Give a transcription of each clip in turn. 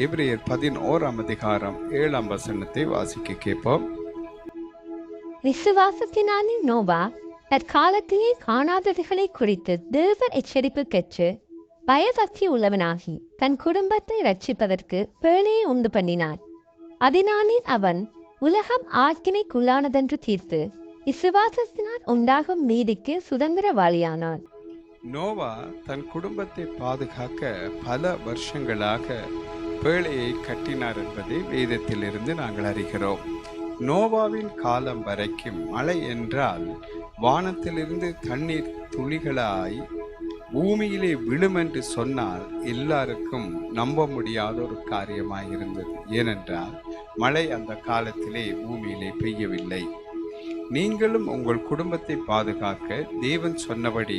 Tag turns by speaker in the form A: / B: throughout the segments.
A: எபிரேயர் பதினோராம் அதிகாரம் ஏழாம் வசனத்தை வாசிக்க கேட்போம்.
B: விசுவாசத்தினாலே நோவா தற்காலத்திலே காணாதவைகளை குறித்து தேவ எச்சரிப்பு பெற்று பயபக்தி உள்ளவனாகி தன் குடும்பத்தை ரட்சிப்பதற்கு பேழையை உண்டு பண்ணினான் அதனாலே அவன் உலகம் ஆக்கினைக்குள்ளானதென்று தீர்த்து விசுவாசத்தினால் உண்டாகும் நீதிக்கு சுதந்திரவாளியானான்.
A: நோவா தன் குடும்பத்தை பாதுகாக்க பல வருஷங்களாக பேழையை கட்டினார் என்பதை வேதத்திலிருந்து நாங்கள் அறிகிறோம். நோவாவின் காலம் வரைக்கும் மழை என்றால் வானத்திலிருந்து தண்ணீர் துளிகளாய் பூமியிலே விழும் என்று சொன்னால் எல்லாருக்கும் நம்ப முடியாத ஒரு காரியமாக இருந்தது ஏனென்றால் மழை அந்த காலத்திலே பூமியிலே பெய்யவில்லை. நீங்களும் உங்கள் குடும்பத்தை பாதுகாக்க தேவன் சொன்னபடி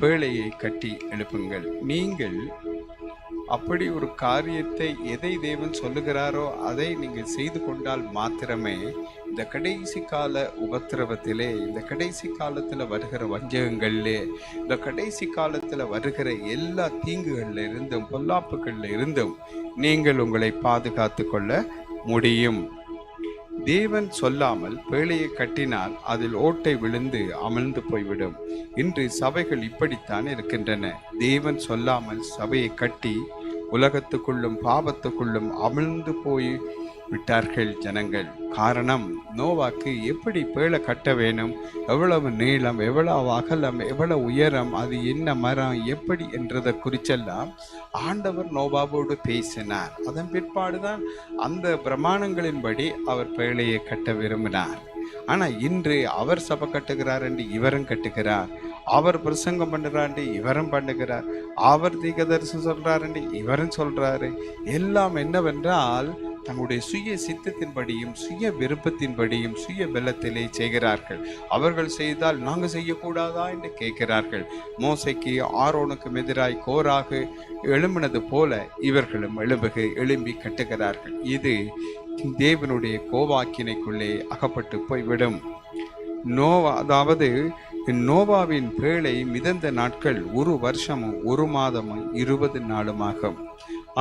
A: பேழையை கட்டி எழுப்புங்கள். நீங்கள் அப்படி ஒரு காரியத்தை எதை தேவன் சொல்லுகிறாரோ அதை நீங்கள் செய்து கொண்டால் மாத்திரமே இந்த கடைசி கால உபத்திரவத்திலே இந்த கடைசி காலத்தில் வருகிற வஞ்சகங்கள்லே இந்த கடைசி காலத்தில் வருகிற எல்லா தீங்குகளில் இருந்தும் பொல்லாப்புகளில் இருந்தும் நீங்கள் உங்களை பாதுகாத்து கொள்ள முடியும். தேவன் சொல்லாமல் பேழையை கட்டினால் அதில் ஓட்டை விழுந்து அமிழ்ந்து போய்விடும். இன்று சபைகள் இப்படித்தான் இருக்கின்றன. தேவன் சொல்லாமல் சபையை கட்டி உலகத்துக்குள்ளும் பாவத்துக்குள்ளும் அமிழ்ந்து போய் விட்டார்கள் ஜனங்கள். காரணம் நோவாக்கு எப்படி பேழை கட்ட வேணும்? எவ்வளவு நீளம் எவ்வளவு அகலம் எவ்வளவு உயரம் அது என்ன மரம் எப்படி என்றதை குறிச்செல்லாம் ஆண்டவர் நோவாவோடு பேசினார். அதன் பிற்பாடுதான் அந்த பிரமாணங்களின்படி அவர் பேழையை கட்ட விரும்பினார். ஆனால் இன்று அவர் சபை கட்டுகிறார் என்று இவரும் கட்டுகிறார். அவர் பிரசங்கம் பண்ணுறாண்டு இவரும் பண்ணுகிறார். அவர் தீகதரிசனம் சொல்றாரு இவரும் சொல்கிறாரு எல்லாம் என்னவென்றால் தங்களுடைய சுய சித்தத்தின்படியும் சுய விருப்பத்தின்படியும் சுய பலத்திலே செய்கிறார்கள். அவர்கள் செய்தால் நாங்கள் செய்யக்கூடாதா என்று கேட்கிறார்கள். மோசைக்கு ஆரோனுக்கும் எதிராய் கோராக எழும்பினது போல இவர்களும் எழும்புக எழும்பி கட்டுகிறார்கள். இது தேவனுடைய கோவாக்கினைக்குள்ளே அகப்பட்டு போய்விடும். நோவா அதாவது நோவாவின் பேழை மிதந்த நாட்கள் ஒரு வருஷமும் ஒரு மாதமும் இருபது நாளுமாகும்.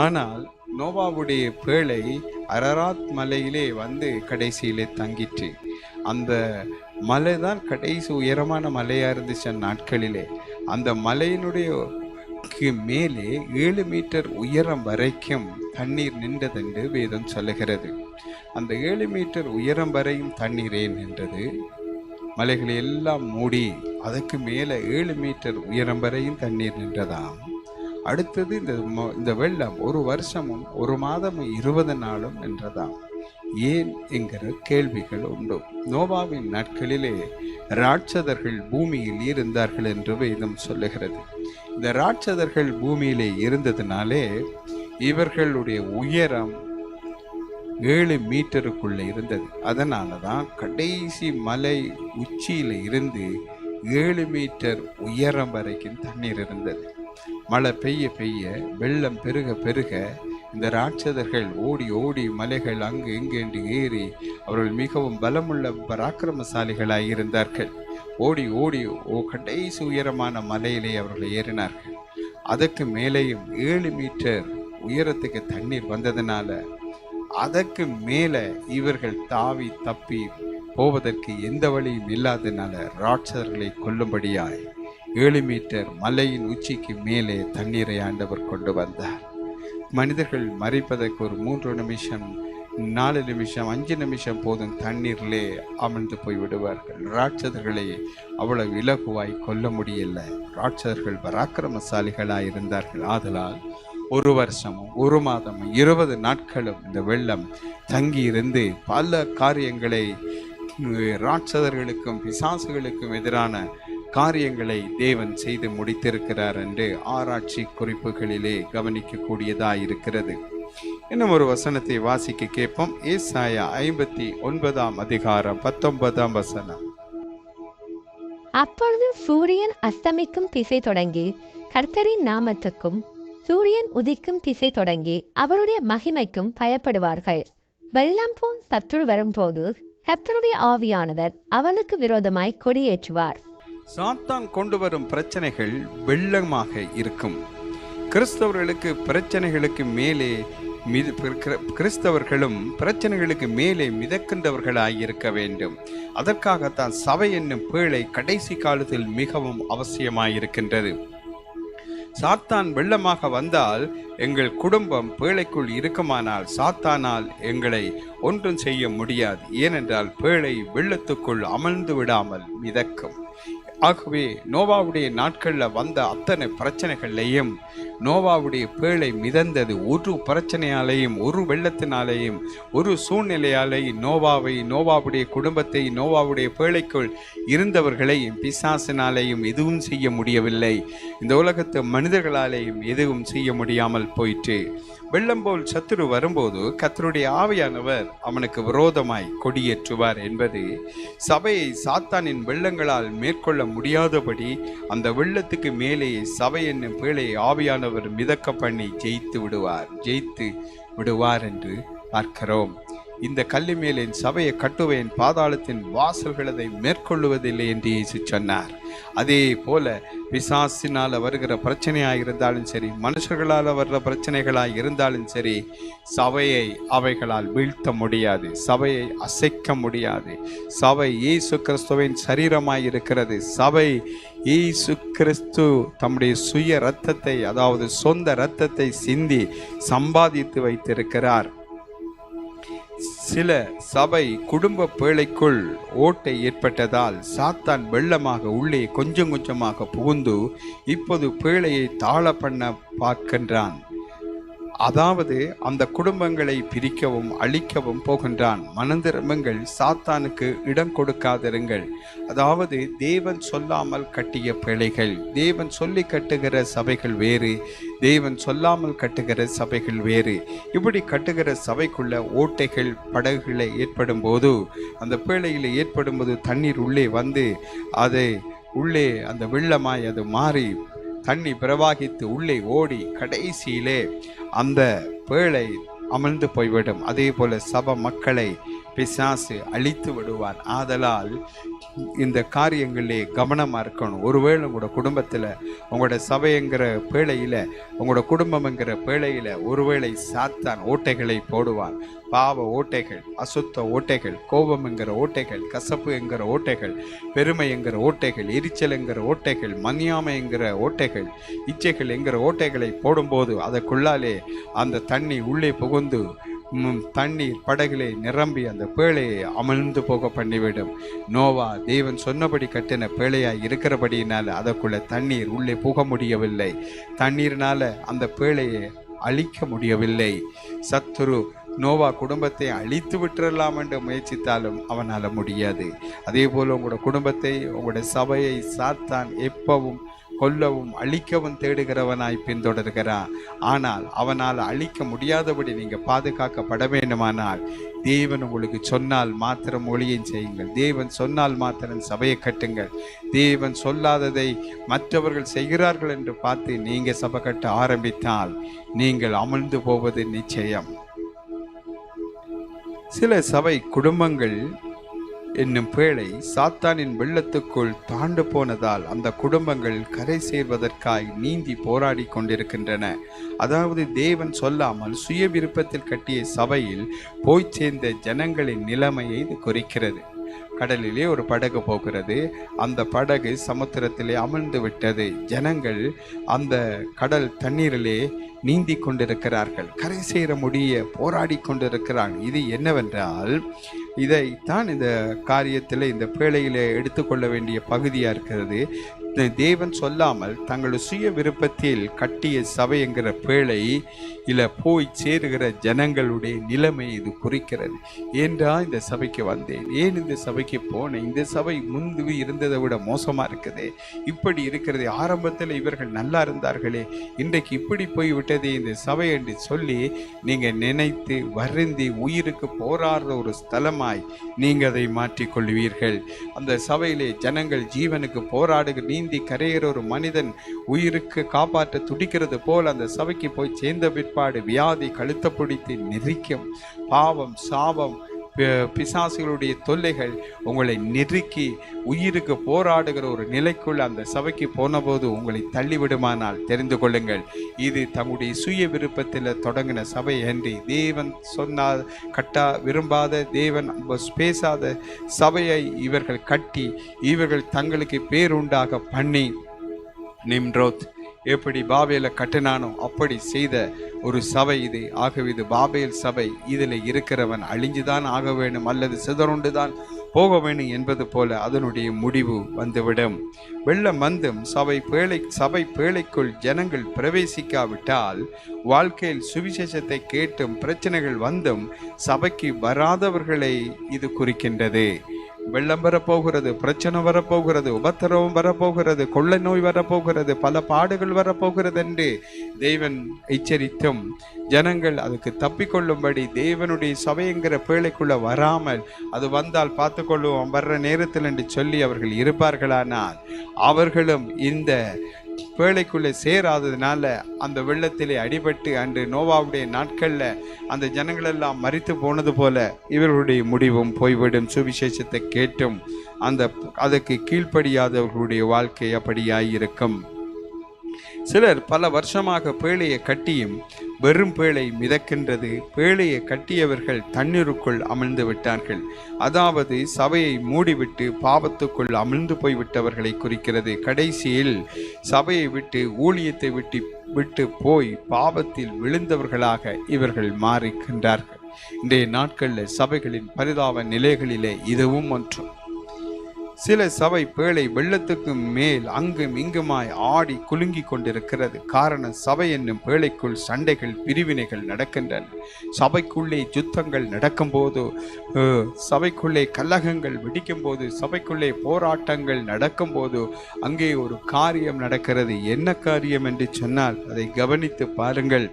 A: ஆனால் நோவாவுடைய பேழை அரராத் மலையிலே வந்து கடைசியிலே தங்கிற்று. அந்த மலை தான் கடைசி உயரமான மலையாக இருந்துச்சு நாட்களிலே. அந்த மலையினுடைய மேலே ஏழு மீட்டர் உயரம் வரைக்கும் தண்ணீர் நின்றதென்று வேதம் சொல்லுகிறது. அந்த ஏழு மீட்டர் உயரம் வரையும் தண்ணீர் ஏன் நின்றது? மலைகளை எல்லாம் மூடி அதுக்கு மேலே ஏழு மீட்டர் உயரம் வரையும் தண்ணீர் நின்றதாம். அடுத்தது இந்த ம- இந்த வெள்ளம் ஒரு வருஷமும் ஒரு மாதமும் இருபது நாளும் என்றதாம் ஏன் என்கிற கேள்விகள் உண்டு. நோவாவின் நாட்களிலே ராட்சதர்கள் பூமியில் இருந்தார்கள் என்று வேதம் சொல்லுகிறது. இந்த ராட்சதர்கள் பூமியிலே இருந்ததுனாலே இவர்களுடைய உயரம் ஏழு மீட்டருக்குள்ளே இருந்தது. அதனால தான் கடைசி மலை உச்சியில் இருந்து ஏழு மீட்டர் உயரம் வரைக்கும் தண்ணீர் இருந்தது. மழை பெய்ய பெய்ய வெள்ளம் பெருக பெருக இந்த ராட்சதர்கள் ஓடி ஓடி மலைகள் அங்கு இங்கென்று ஏறி அவர்கள் மிகவும் பலமுள்ள பராக்கிரமசாலிகளாய் இருந்தார்கள். ஓடி ஓடி ஓ கடைசி உயரமான மலையிலே அவர்கள் ஏறினார்கள். அதற்கு மேலேயும் ஏழு மீட்டர் உயரத்துக்கு தண்ணீர் வந்ததுனால அதற்கு மேலே இவர்கள் தாவி தப்பி போவதற்கு எந்த வழியும் இல்லாதனால ராட்சதர்களை கொல்லும்படியாய் ஏழு மீட்டர் மலையின் உச்சிக்கு மேலே தண்ணீரை ஆண்டவர் கொண்டு வந்தார். மனிதர்கள் மறைப்பதற்கு ஒரு மூன்று நிமிஷம் நாலு நிமிஷம் அஞ்சு நிமிஷம் போதும் தண்ணீரிலே அமர்ந்து போய் விடுவார்கள். ராட்சதர்களை அவ்வளவு இலகுவாய் கொல்ல முடியல. ராட்சதர்கள் பராக்கிரமசாலிகளாய் இருந்தார்கள். ஆதலால் ஒரு வருஷமும் ஒரு மாதமும் இருபது நாட்களும் இந்த வெள்ளம் தங்கி இருந்து பல காரியங்களை ராட்சதர்களுக்கும் பிசாசுகளுக்கும் எதிரான காரியங்களை தேவன் செய்து முடித்திருக்கிறார் என்று ஆராய்ச்சி குறிப்புகளிலே கவனிக்கக்கூடியதாய் இருக்கிறது இன்னும் ஒரு வசனத்தை வாசிக்க கேட்போம். ஏசாயா ஐம்பத்தி ஒன்பதாம் அதிகாரம் பத்தொன்பதாம் வசனம்.
B: அப்பொழுது சூரியன் அஸ்தமிக்கும் திசை தொடங்கி கர்த்தரின் நாமத்துக்கும் சூரியன் உதிக்கும் திசை தொடங்கி அவருடைய மகிமைக்கும் பயப்படுவார்கள். வெள்ளம் போல் சத்துரு வரும்போது கர்த்தருடைய ஆவியானவர் அவனுக்கு விரோதமாய் கொடியேற்றுவார்.
A: சாத்தான் கொண்டு வரும் பிரச்சனைகள் வெள்ளமாக இருக்கும். கிறிஸ்தவர்களுக்கு பிரச்சனைகளுக்கு மேலே மிது கிறிஸ்தவர்களும் பிரச்சனைகளுக்கு மேலே மிதக்கின்றவர்களாயிருக்க வேண்டும். அதற்காகத்தான் சபை என்னும் பேழை கடைசி காலத்தில் மிகவும் அவசியமாயிருக்கின்றது. சாத்தான் வெள்ளமாக வந்தால் எங்கள் குடும்பம் பேழைக்குள் இருக்குமானால் சாத்தானால் எங்களை ஒன்றும் செய்ய முடியாது. ஏனென்றால் பேழை வெள்ளத்துக்குள் அமர்ந்து விடாமல் மிதக்கும். ஆகவே நோவாவுடைய நாட்களில் வந்த அத்தனை பிரச்சனைகள்லையும் நோவாவுடைய பேழை மிதந்தது. ஒரு பிரச்சனையாலேயும் ஒரு வெள்ளத்தினாலேயும் ஒரு சூழ்நிலையாலேயும் நோவாவை நோவாவுடைய குடும்பத்தை நோவாவுடைய பேழைக்குள் இருந்தவர்களையும் பிசாசினாலேயும் எதுவும் செய்ய முடியவில்லை. இந்த உலகத்து மனிதர்களாலேயும் எதுவும் செய்ய முடியாமல் போயிற்று. வெள்ளம் போல் சத்துரு வரும்போது கத்தருடைய ஆவியானவர் அவனுக்கு விரோதமாய் கொடியேற்றுவார் என்பது சபையை சாத்தானின் வெள்ளங்களால் மேற்கொள்ள முடியாதபடி அந்த வெள்ளத்துக்கு மேலே சபை என்னும் பேழையை ஆவியானவர் மிதக்க பண்ணி ஜெயித்து விடுவார் ஜெயித்து விடுவார் என்று பார்க்கிறோம். இந்த கல்லு மேல் என் சபையை கட்டுவேன் பாதாளத்தின் வாசல்கள் அதை மேற்கொள்ளுவதில்லை என்று இயேசு சொன்னார். அதே போல பிசாசினால் வருகிற பிரச்சனையாக இருந்தாலும் சரி மனுஷர்களால் வர்ற பிரச்சனைகளாக இருந்தாலும் சரி சபையை அவைகளால் வீழ்த்த முடியாது சபையை அசைக்க முடியாது. சபை இயேசு கிறிஸ்துவின் சரீரமாக இருக்கிறது. சபை இயேசு கிறிஸ்து தம்முடைய சுய இரத்தத்தை அதாவது சொந்த இரத்தத்தை சிந்தி சம்பாதித்து வைத்திருக்கிறார். சில சபை குடும்ப பேழைக்குள் ஓட்டை ஏற்பட்டதால் சாத்தான் வெள்ளமாக உள்ளே கொஞ்சம் கொஞ்சமாக புகுந்து இப்போது பேழையை தாழ பண்ண பார்க்கின்றான். அதாவது அந்த குடும்பங்களை பிரிக்கவும் அழிக்கவும் போகின்றான். மனந்திரமுங்கள் சாத்தானுக்கு இடம் கொடுக்காதிருங்கள். அதாவது தேவன் சொல்லாமல் கட்டிய பிழைகள் தேவன் சொல்லி கட்டுகிற சபைகள் வேறு தேவன் சொல்லாமல் கட்டுகிற சபைகள் வேறு. இப்படி கட்டுகிற சபைக்குள்ள ஓட்டைகள் படகுகளை ஏற்படும் போது அந்த பேழையில் ஏற்படும் போது தண்ணீர் உள்ளே வந்து அதை உள்ளே அந்த வெள்ளமாய் அது மாறி தண்ணி பிரவாகித்து உள்ளே ஓடி கடைசியிலே அந்த பேழை அமர்ந்து போய்விடும். அதே போல சப மக்களை பிசாசு அழித்து விடுவார் ஆதலால் இந்த காரியங்களே கவனமாக இருக்கணும். ஒருவேளை உங்களோட குடும்பத்தில் உங்களோட சபைங்கிற பேழையில் உங்களோட குடும்பம்ங்கிற பேழையில் ஒருவேளை சாத்தான் ஓட்டைகளை போடுவான். பாவ ஓட்டைகள் அசுத்த ஓட்டைகள் கோபம் என்கிற ஓட்டைகள் கசப்பு என்கிற ஓட்டைகள் பெருமை என்கிற ஓட்டைகள் எரிச்சல் என்கிற ஓட்டைகள் மன்னியாமை என்கிற ஓட்டைகள் இச்சைகள் என்கிற ஓட்டைகளை போடும்போது அதற்குள்ளாலே அந்த தண்ணி உள்ளே புகுந்து தண்ணீர் படகிலே நிரம்பி அந்த பேழையை அமிழ்ந்து போக பண்ணிவிடும். நோவா தேவன் சொன்னபடி கட்டின பேழையாய் இருக்கிறபடியினால அதற்குள்ள தண்ணீர் உள்ளே புக முடியவில்லை. தண்ணீர்னால அந்த பேழையை அழிக்க முடியவில்லை. சத்துரு நோவா குடும்பத்தை அழித்து விட்டுறலாம் என்று முயற்சித்தாலும் அவனால் முடியாது. அதே போல் உங்களோட குடும்பத்தை உங்களோட சபையை சாத்தான் எப்பவும் கொல்லவும் அழிக்கவும் தேடுகிறவனாய் பின்தொடர்கிறான். ஆனால் அவனால் அழிக்க முடியாதபடி நீங்கள் பாதுகாக்கப்பட வேண்டுமானால் தேவன் உங்களுக்கு சொன்னால் மாத்திரம் ஒளியும் செய்யுங்கள். தேவன் சொன்னால் மாத்திரம் சபையை கட்டுங்கள். தேவன் சொல்லாததை மற்றவர்கள் செய்கிறார்கள் என்று பார்த்து நீங்கள் சபை கட்ட ஆரம்பித்தால் நீங்கள் அமர்ந்து போவது நிச்சயம். சில சபை குடும்பங்கள் என்னும் பேழை சாத்தானின் வெள்ளத்துக்குள் தாண்டு போனதால் அந்த குடும்பங்கள் கரை சேர்வதற்காய் நீந்தி போராடி கொண்டிருக்கின்றன. அதாவது தேவன் சொல்லாமல் சுய விருப்பத்தில் கட்டிய சபையில் போய் சேர்ந்த ஜனங்களின் நிலைமையை இது குறிக்கிறது. கடலிலே ஒரு படகு போகிறது. அந்த படகு சமுத்திரத்திலே அமிழ்ந்து விட்டது. ஜனங்கள் அந்த கடல் தண்ணீரிலே நீந்தி கொண்டிருக்கிறார்கள். கரை சேர முடிய போராடி கொண்டிருக்கிறார்கள். இது என்னவென்றால் இதைத்தான் இந்த காரியத்தில் இந்த பேழையில் எடுத்துக்கொள்ள வேண்டிய பகுதியாக இருக்கிறது. தேவன் சொல்லாமல் தங்கள் சுய விருப்பத்தில் கட்டிய சபை என்கிற பேழை இல்லை போய் சேருகிற ஜனங்களுடைய நிலைமை இது குறிக்கிறது. ஏன்றா இந்த சபைக்கு வந்தேன்? ஏன் இந்த சபைக்கு போனேன்? இந்த சபை முன்பு இருந்ததை விட மோசமா இருக்குது. இப்படி இருக்கிறது. ஆரம்பத்தில் இவர்கள் நல்லா இருந்தார்களே. இன்றைக்கு இப்படி போய் விட்டதே இந்த சபை என்று சொல்லி நீங்க நினைத்து வருந்தி உயிருக்கு போராடுற ஒரு ஸ்தலமாய் நீங்க அதை மாற்றிக்கொள்வீர்கள். அந்த சபையிலே ஜனங்கள் ஜீவனுக்கு போராடுகிற நீந்தி கரையிற ஒரு மனிதன் உயிருக்கு காப்பாற்ற துடிக்கிறது போல் அந்த சபைக்கு போய் சேர்ந்த பிற்பாடு வியாதி கழுத்த பிடித்து நெரிக்கும். பாவம் சாபம் பிசாசுகளுடைய தொல்லைகள் உங்களை நெருக்கி உயிருக்கு போராடுகிற ஒரு நிலைக்குள் அந்த சபைக்கு போனபோது உங்களை தள்ளிவிடுமானால் தெரிந்து கொள்ளுங்கள். இது தம்முடைய சுய விருப்பத்தில் தொடங்கின சபை அன்றி தேவன் சொன்னால் கட்டா விரும்பாத தேவன் பேசாத சபையை இவர்கள் கட்டி இவர்கள் தங்களுக்கு பேருண்டாக பண்ணி நிம்ரோத் எப்படி பாபேல கட்டினானோ அப்படி செய்த ஒரு சபை இது. ஆகவே இது பாபேல் சபை. இதில் இருக்கிறவன் அழிஞ்சுதான் ஆக வேண்டும் அல்லது சிதறுண்டு தான் போக வேண்டும் என்பது போல அதனுடைய முடிவு வந்துவிடும். வெள்ளம் வந்தும் சபை பேழை சபை பேழைக்குள் ஜனங்கள் பிரவேசிக்காவிட்டால் வாழ்க்கையில் சுவிசேஷத்தை கேட்டும் பிரச்சனைகள் வந்தும் சபைக்கு வராதவர்களை இது குறிக்கின்றது. வெள்ளம் வரப்போகிறது பிரச்சனை வரப்போகிறது உபத்திரவம் வரப்போகிறது கொள்ளை நோய் வரப்போகிறது பல பாடுகள் வரப்போகிறது என்று தேவன் எச்சரித்தும் ஜனங்கள் அதுக்கு தப்பிக்கொள்ளும்படி தேவனுடைய சபைங்கிற பேழைக்குள்ள வராமல் அது வந்தால் பார்த்து கொள்ளுவோம் வர்ற நேரத்தில் என்று சொல்லி அவர்கள் இருப்பார்களானால் அவர்களும் இந்த பேழைக்குள்ளே சேராததுனால அந்த வெள்ளத்திலே அடிபட்டு அன்று நோவாவுடைய நாட்களில் அந்த ஜனங்களெல்லாம் மறித்து போனது போல இவர்களுடைய முடிவும் போய்விடும். சுவிசேஷத்தை கேட்டும். அந்த அதற்கு கீழ்ப்படியாதவர்களுடைய வாழ்க்கை அப்படியாயிருக்கும். சிலர் பல வருஷமாக பேழையை கட்டியும் வெறும் பேழை மிதக்கின்றது. பேழையை கட்டியவர்கள் தண்ணீருக்குள் அமிழ்ந்து விட்டார்கள். அதாவது சபையை மூடிவிட்டு பாவத்துக்குள் அமிழ்ந்து போய்விட்டவர்களை குறிக்கிறது. கடைசியில் சபையை விட்டு ஊழியத்தை விட்டு விட்டு போய் பாவத்தில் விழுந்தவர்களாக இவர்கள் மாறிக்கின்றார்கள். இன்றைய நாட்களில் சபைகளின் பரிதாப நிலைகளிலே இதுவும் ஒன்று. சில சபை பேழை வெள்ளத்துக்கு மேல் அங்கும் இங்குமாய் ஆடி குலுங்கி கொண்டிருக்கிறது. காரணம் சபை என்னும் பேழைக்குள் சண்டைகள் பிரிவினைகள் நடக்கின்றன. சபைக்குள்ளே யுத்தங்கள் நடக்கும்போது சபைக்குள்ளே கலகங்கள் வெடிக்கும்போது சபைக்குள்ளே போராட்டங்கள் நடக்கும்போது அங்கே ஒரு காரியம் நடக்கிறது. என்ன காரியம் என்று சொன்னால் அதை கவனித்து பாருங்கள்.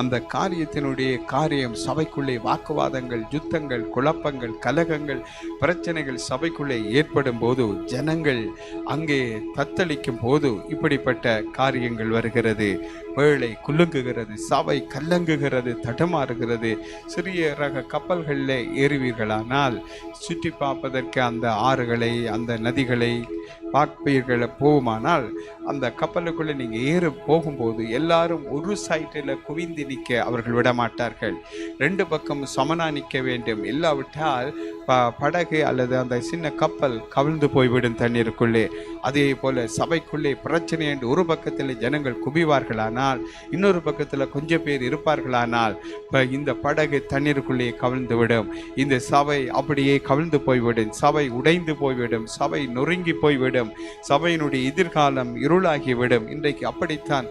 A: அந்த காரியத்தினுடைய காரியம் சபைக்குள்ளே வாக்குவாதங்கள் யுத்தங்கள் குழப்பங்கள் கலகங்கள் பிரச்சனைகள் சபைக்குள்ளே ஏற்படும் போது ஜனங்கள் அங்கே தத்தளிக்கும் போது இப்படிப்பட்ட காரியங்கள் வருகிறது. வேலை குலுங்குகிறது சபை கல்லங்குகிறது தடுமாறுகிறது சிறிய ரக கப்பல்களில் ஏறுவீர்களானால் சுற்றி பார்ப்பதற்கு அந்த ஆறுகளை அந்த நதிகளை பார்ப்பீர்கள் போகுமானால் அந்த கப்பலுக்குள்ளே நீங்கள் ஏறு போகும்போது எல்லாரும் ஒரு சைட்டில் குவிந்து நிற்க அவர்கள் விட மாட்டார்கள் ரெண்டு பக்கம் சமனா நிற்க வேண்டும். இல்லாவிட்டால் ப- படகு அல்லது அந்த சின்ன கப்பல் கவிழ்ந்து போய்விடும் தண்ணீருக்குள்ளே. அதே போல் சபைக்குள்ளே பிரச்சனை என்று ஒரு பக்கத்தில் ஜனங்கள் குவிவார்களானால் இன்னொரு பக்கத்தில் கொஞ்சம் பேர் இருப்பார்களானால் இப்போ இந்த படகு தண்ணீருக்குள்ளே கவிழ்ந்து விடும் இந்த சபை அப்படியே கவிழ்ந்து போய்விடும். சபை உடைந்து போய்விடும். சபை நொறுங்கி போய்விடும். சபையினுடைய எதிர்காலம் இருளாகிவிடும். இன்றைக்கு அப்படித்தான்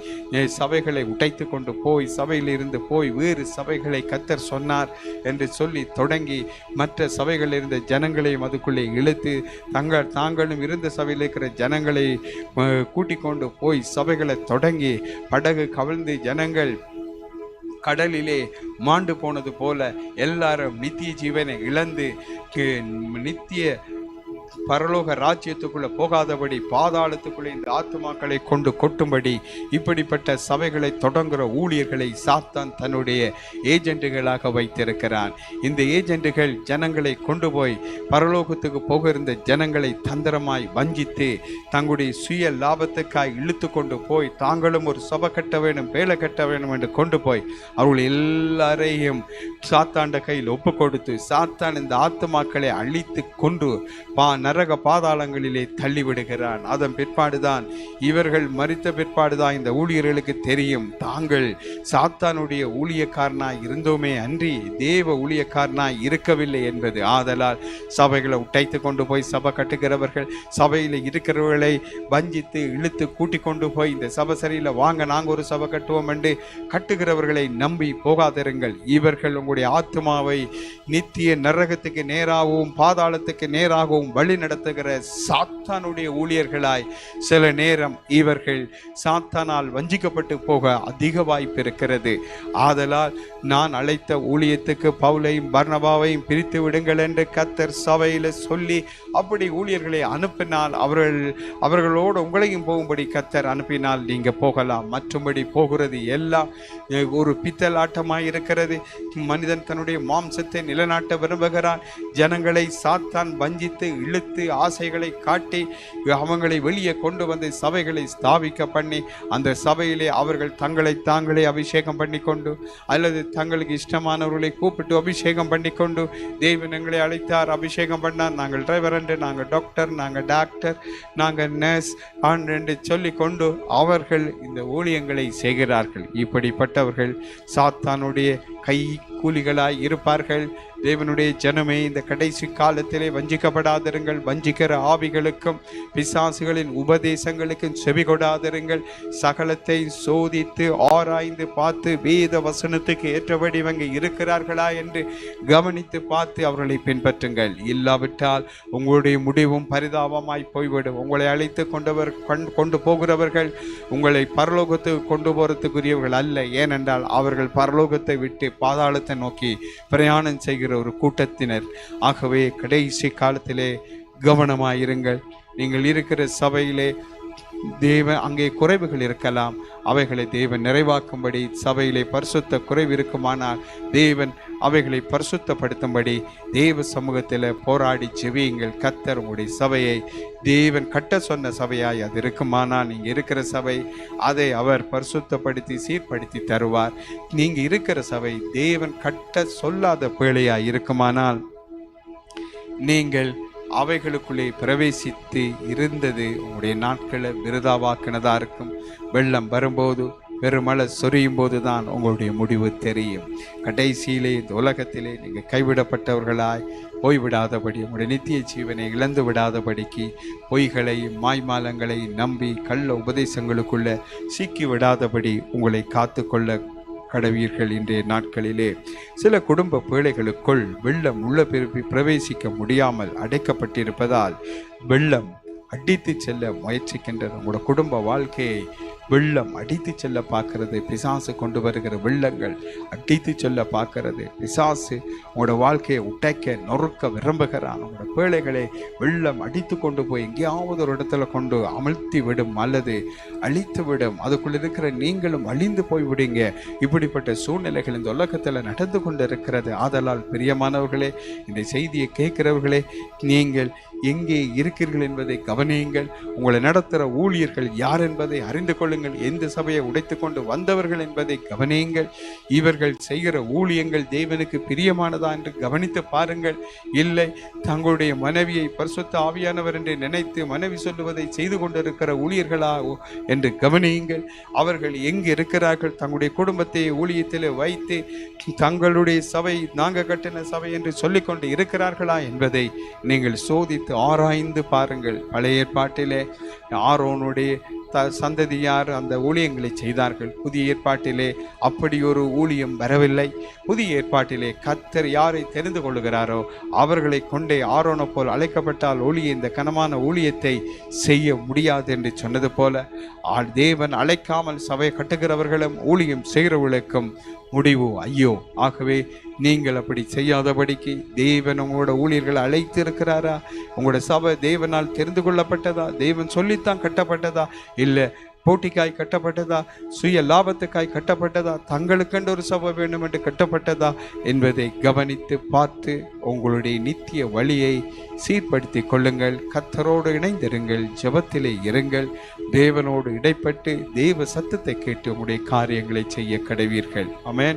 A: சபைகளை உடைத்து கொண்டு போய் சபையிலிருந்து போய் வேறு சபைகளை கத்தர் சொன்னார் என்று சொல்லி தொடங்கி மற்ற சபைகளில் இருந்த ஜனங்களையும் அதுக்குள்ளே இழுத்து தங்கள் தாங்களும் இருந்த சபையில் இருக்கிற ஜனங்களை கூட்டிக் கொண்டு போய் சபைகளை தொடங்கி படகு கவிழ்ந்து ஜனங்கள் கடலிலே மாண்டு போனது போல எல்லாரும் நித்திய ஜீவனை இழந்து நித்திய பரலோக ராஜ்யத்துக்குள்ளே போகாதபடி பாதாளத்துக்குள்ளே இந்த ஆத்துமாக்களை கொண்டு கொட்டும்படி இப்படிப்பட்ட சபைகளை தொடங்குகிற ஊழியர்களை சாத்தான் தன்னுடைய ஏஜென்ட்டுகளாக வைத்திருக்கிறான். இந்த ஏஜென்ட்டுகள் ஜனங்களை கொண்டு போய் பரலோகத்துக்கு போக இருந்த ஜனங்களை தந்திரமாய் வஞ்சித்து தங்களுடைய சுய லாபத்துக்காய் இழுத்து கொண்டு போய் தாங்களும் ஒரு சபை கட்ட வேண்டும் வேலை கட்ட வேண்டும் என்று கொண்டு போய் அவர்கள் எல்லாரையும் சாத்தாண்ட கையில் ஒப்பு கொடுத்து சாத்தான் இந்த ஆத்துமாக்களை அழித்து கொண்டு பா நரக பாதாளங்களிலே தள்ளிவிடுகிறான். அதன் பிற்பாடுதான் இவர்கள் மறித்த பிற்பாடுதான் இந்த ஊழியர்களுக்கு தெரியும். தாங்கள் சாத்தானுடைய ஊழியக்காரனாய் இருந்தோமே அன்றி தேவ ஊழியக்காரனாய் இருக்கவில்லை என்பது. ஆதலால் சபைகளை உடைத்து கொண்டு போய் சபை கட்டுகிறவர்கள் சபையில் இருக்கிறவர்களை வஞ்சித்து இழுத்து கூட்டிக் கொண்டு போய் இந்த சபை சரியில் வாங்க நாங்கள் ஒரு சபை கட்டுவோம் என்று கட்டுகிறவர்களை நம்பி போகாதிருங்கள். இவர்கள் உங்களுடைய ஆத்மாவை நித்திய நரகத்துக்கு நேராகவும் பாதாளத்துக்கு நேராகவும் வழி வழிநடத்துகிற சாத்தானுடைய ஊழியர்களாய் சில நேரம் இவர்கள் சாத்தானால் வஞ்சிக்கப்பட்டு போக அதிக வாய்ப்பு இருக்கிறது. ஆதலால் நான் அழைத்த ஊழியத்துக்கு பவுலையும் பர்ணபாவையும் பிரித்து விடுங்கள் என்று கத்தர் சபையில் சொல்லி அப்படி ஊழியர்களை அனுப்பினால் அவர்கள் அவர்களோடு உங்களையும் போகும்படி கத்தர் அனுப்பினால் நீங்கள் போகலாம். மற்றும்படி போகிறது எல்லாம் ஒரு பித்தல் ஆட்டமாக இருக்கிறது. மனிதன் தன்னுடைய மாம்சத்தை நிலநாட்ட விரும்புகிறான். ஜனங்களை சாத்தான் வஞ்சித்து இழுத்து ஆசைகளை காட்டி அவங்களை வெளியே கொண்டு வந்து சபைகளை ஸ்தாபிக்க பண்ணி அந்த சபையிலே அவர்கள் தங்களை தாங்களே அபிஷேகம் பண்ணி கொண்டு அல்லது தங்களுக்கு இஷ்டமானவர்களை கூப்பிட்டு அபிஷேகம் பண்ணி கொண்டு தெய்வன் எங்களை அழைத்தார் அபிஷேகம் பண்ணார். நாங்கள் டிரைவர் என்று நாங்கள் டாக்டர் நாங்கள் டாக்டர் நாங்கள் நர்ஸ் ஆண் என்று சொல்லி கொண்டு அவர்கள் இந்த ஊழியங்களை செய்கிறார்கள். இப்படிப்பட்டவர்கள் சாத்தானுடைய கை கூலிகளாய் இருப்பார்கள். தேவனுடைய ஜனமே இந்த கடைசி காலத்திலே வஞ்சிக்கப்படாதிருங்கள். வஞ்சிக்கிற ஆவிகளுக்கும் பிசாசுகளின் உபதேசங்களுக்கும் செவி கொடாதிருங்கள். சகலத்தை சோதித்து ஆராய்ந்து பார்த்து வேத வசனத்துக்கு ஏற்றபடி இவங்க இருக்கிறார்களா என்று கவனித்து பார்த்து அவர்களை பின்பற்றுங்கள். இல்லாவிட்டால் உங்களுடைய முடிவும் பரிதாபமாய் போய்விடும். உங்களை அழைத்து கொண்டவர் கொண்- கொண்டு போகிறவர்கள் உங்களை பரலோகத்துக்கு கொண்டு போகிறதுக்குரியவர்கள் அல்ல. ஏனென்றால் அவர்கள் பரலோகத்தை விட்டு பாதாளத்தை நோக்கி பிரயாணம் செய்கிற ஒரு கூட்டத்தினர். ஆகவே கடைசி காலத்திலே கவனமாயிருங்கள். நீங்கள் இருக்கிற சபையிலே தேவன் அங்கே குறைவுகள் இருக்கலாம். அவைகளை தேவன் நிறைவாக்கும்படி சபையிலே பரிசுத்த குறைவு இருக்குமானால் தேவன் அவைகளை பரிசுத்தப்படுத்தும்படி தேவ சமூகத்தில் போராடி செவியுங்கள் கத்தர் உங்களுடைய சபையை தேவன் கட்ட சொன்ன சபையாய் அது இருக்குமானால் நீங்கள் இருக்கிற சபை அதை அவர் பரிசுத்தப்படுத்தி சீர்படுத்தி தருவார். நீங்கள் இருக்கிற சபை தேவன் கட்ட சொல்லாத பிழையாய் இருக்குமானால் நீங்கள் அவைகளுக்குள்ளே பிரவேசித்து இருந்தது உங்களுடைய நாட்களை விருதாவாக்கினதா இருக்கும். வெள்ளம் வரும்போது பெருமழை சொரியும் போது தான் உங்களுடைய முடிவு தெரியும். கடைசியிலே இந்த உலகத்திலே நீங்கள் கைவிடப்பட்டவர்களாய் போய்விடாதபடி உங்களுடைய நித்திய ஜீவனை இழந்து விடாதபடிக்கு பொய்களை மாய்மாலங்களை நம்பி கள்ள உபதேசங்களுக்குள்ள சிக்கி விடாதபடி உங்களை காத்துக்கொள்ள கடவீர்கள் இன்றைய நாட்களிலே. சில குடும்ப பேழைகளுக்குள் வெள்ளம் உள்ள பிறப்பி பிரவேசிக்க முடியாமல் அடைக்கப்பட்டிருப்பதால் வெள்ளம் அடித்து செல்ல முயற்சிக்கின்றது உங்களோட குடும்ப வாழ்க்கையை வெள்ளம் அடித்து செல்ல பார்க்கறது. பிசாசு கொண்டு வருகிற வெள்ளங்கள் அடித்து செல்ல பார்க்கறது. பிசாசு உங்களோட வாழ்க்கையை உடைக்க நொறுக்க விரும்புகிறான். உங்களோட பிள்ளைகளை வெள்ளம் அடித்து கொண்டு போய் எங்கேயாவது ஒரு இடத்துல கொண்டு அமிழ்த்தி விடும் அல்லது அழித்து விடும். அதுக்குள்ள இருக்கிற நீங்களும் அழிந்து போய் விடுங்க. இப்படிப்பட்ட சூழ்நிலைகள் இந்த உலகத்தில் நடந்து கொண்டு இருக்கிறது ஆதலால் பிரியமானவர்களே இந்த செய்தியை கேட்கிறவர்களே நீங்கள் எங்கே இருக்கிறீர்கள் என்பதை கவனியுங்கள். உங்களை நடத்துகிற ஊழியர்கள் யார் என்பதை அறிந்து கொள்ளுங்கள். எந்த சபையை உடைத்து கொண்டு வந்தவர்கள் என்பதை கவனியுங்கள். இவர்கள் செய்கிற ஊழியங்கள் தேவனுக்கு பிரியமானதா என்று கவனித்து பாருங்கள். இல்லை தங்களுடைய மனைவியை பரிசுத்த ஆவியானவர் என்று நினைத்து மனைவி சொல்லுவதை செய்து கொண்டிருக்கிற ஊழியர்களா என்று கவனியுங்கள். அவர்கள் எங்கு இருக்கிறார்கள்? தங்களுடைய குடும்பத்தை ஊழியத்தில் வைத்து தங்களுடைய சபை நாங்கள் கட்டின சபை என்று சொல்லிக்கொண்டு இருக்கிறார்களா என்பதை நீங்கள் சோதித்து ஆராய்ந்து பாருங்கள். பழைய ஏற்பாட்டிலே ஆரோனுடைய த சந்ததியார் அந்த ஊழியங்களை செய்தார்கள். புதிய ஏற்பாட்டிலே அப்படி ஒரு ஊழியம் வரவில்லை. புதிய ஏற்பாட்டிலே கத்தர் யாரை தெரிந்து கொள்ளுகிறாரோ அவர்களை கொண்டே ஆரோனை போல் அழைக்கப்பட்டால் ஊழிய இந்த கனமான ஊழியத்தை செய்ய முடியாது என்று சொன்னது போல தேவன் அழைக்காமல் சபை கட்டுகிறவர்களும் ஊழியம் செய்கிறவர்களுக்கும் முடிவு ஐயோ. ஆகவே நீங்கள் அப்படி செய்யாதபடிக்கு தேவன் உங்களோட ஊழியர்களை அழைத்து இருக்கிறாரா உங்களோட சபை தேவனால் தெரிந்து கொள்ளப்பட்டதா? தேவன் சொல்லித்தான் கட்டப்பட்டதா? இல்லை போட்டிக்காய் கட்டப்பட்டதா? சுய லாபத்துக்காய் கட்டப்பட்டதா? தங்களுக்கென்று ஒரு சபை வேண்டும் என்று கட்டப்பட்டதா? என்பதை கவனித்து பார்த்து உங்களுடைய நித்திய வழியை சீர்படுத்தி கொள்ளுங்கள். கத்தரோடு இணைந்திருங்கள். ஜெபத்திலே இருங்கள். தேவனோடு இடைப்பட்டு தேவ சத்தத்தை கேட்டு உங்களுடைய காரியங்களை செய்ய கடவீர்கள். அமேன்